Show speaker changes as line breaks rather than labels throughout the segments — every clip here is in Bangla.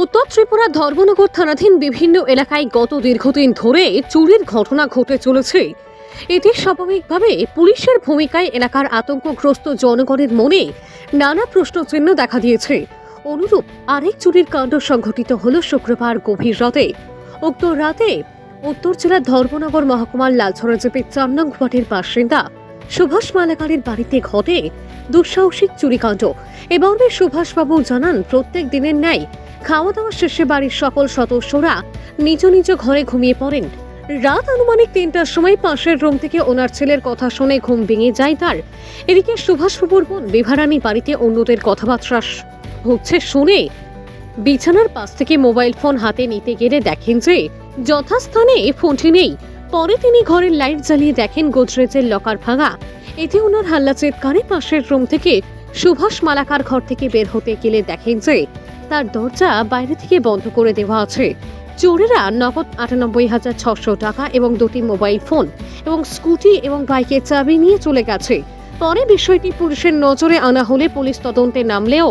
উত্তর ত্রিপুরা ধর্মনগর থানাধীন বিভিন্ন এলাকায় গত দীর্ঘদিন ধরে চুরির ঘটনা ঘটে চলেছে। এতে স্বাভাবিকভাবে পুলিশের ভূমিকায় এলাকার আতঙ্কগ্রস্ত জনগণের মনে নানা প্রশ্নচিহ্ন দেখা দিয়েছে। অনুরূপ আরেক চুরির কাণ্ড সংঘটিত হল শুক্রবার গভীর রাতে। উক্ত রাতে উত্তর জেলার ধর্মনগর মহকুমার লালছড়া জেপি চার নং ঘাটের বাসিন্দা সুভাষ মালাকারের বাড়িতে ঘটে দুঃসাহসিক চুরিকাণ্ড। এ মর্মে সুভাষবাবু জানান, প্রত্যেক দিনের ন্যায় খাওয়া দাওয়া শেষে বাড়ির সকল সদস্যরা নিজ নিজ ঘরে ঘুমিয়ে পড়েন। রাত আনুমানিক তিনটার সময় পাশের রুম থেকে ওনার ছেলের কথা শুনে ঘুম ভেঙে যায় তার। এদিকে সুভাষবাবুর বোন বিভারানী বাড়িতে অন্যদের কথাবার্তা হচ্ছে শুনে বিছানার পাশ থেকে মোবাইল ফোন হাতে নিতে গেলে দেখেন যে যথাস্থানে ফোনটি নেই। পরে তিনি ঘরের লাইট জ্বালিয়ে দেখেন গোদরেজের লকার ভাঙা। এতে ওনার হাল্লা চিৎকারে পাশের রুম থেকে সুভাষ মালাকার ঘর থেকে বের হতে গেলে দেখেন যে তার দরজা বাইরে থেকে বন্ধ করে দেওয়া আছে। চোরেরা নগদ আটানব্বই হাজার ছশো টাকা এবং দুটি মোবাইল ফোন এবং স্কুটি এবং বাইকের চাবি নিয়ে চলে গেছে। পরে বিষয়টি পুলিশের নজরে আনা হলে পুলিশ তদন্তে নামলেও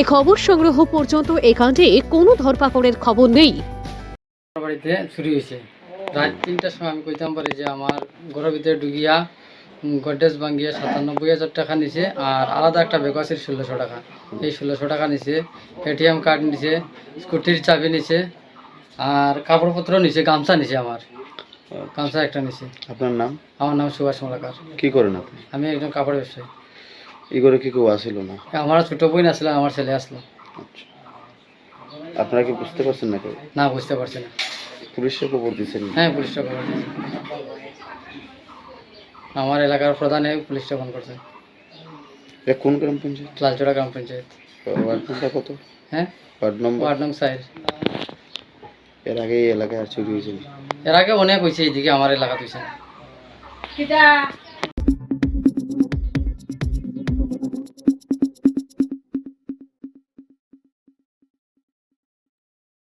এ খবর সংগ্রহ পর্যন্ত এ কাণ্ডে কোনো ধরপাকড়ের খবর নেই।
বাড়িতে চুরি হয়েছে। রাত তিনটার সময় আমি কইতাম পারি যে আমার ঘরের ভিতরে ঢুকিয়া গডরেজ ভাঙ্গিয়া সাতানব্বই হাজার টাকা নিছে আর আলাদা একটা আছে ষোলোশো টাকা। এই ষোলোশো টাকা নিছে এটিএম কার্ড নিছে স্কুটির চাবি নিছে আর কাপড়পত্র নিছে গামছা নিছে আমার। গামছা একটা নিছে।
আপনার নাম?
আমার নাম সুভাষ মালাকার।
কি করেন আপনি?
আমি একজন কাপড় ব্যবসায়ী।
ই করে কি কেউ আসিল না?
আমার ছোটো বোন আসলে আমার ছেলে আসলো।
আচ্ছা। আপনারা কি বুঝতে পারছেন না কেউ?
না বুঝতে পারছি না।
পুলিশে খবর দিচ্ছেন
হ্যাঁ পুলিশটা খবর দিয়েছে আমার এলাকার প্রধানে পুলিশটা ফোন করছে।
এ কোন গ্রাম পঞ্চায়েত?
লালচড়া গ্রাম পঞ্চায়েত।
ওয়ার্ড নম্বর কত?
হ্যাঁ?
Ward number?
Ward number side
এর আগে এই এলাকায় আর চুরি হয়েছিল?
এর আগে অনেক হয়েছে এইদিকে আমার এলাকা তুইছে না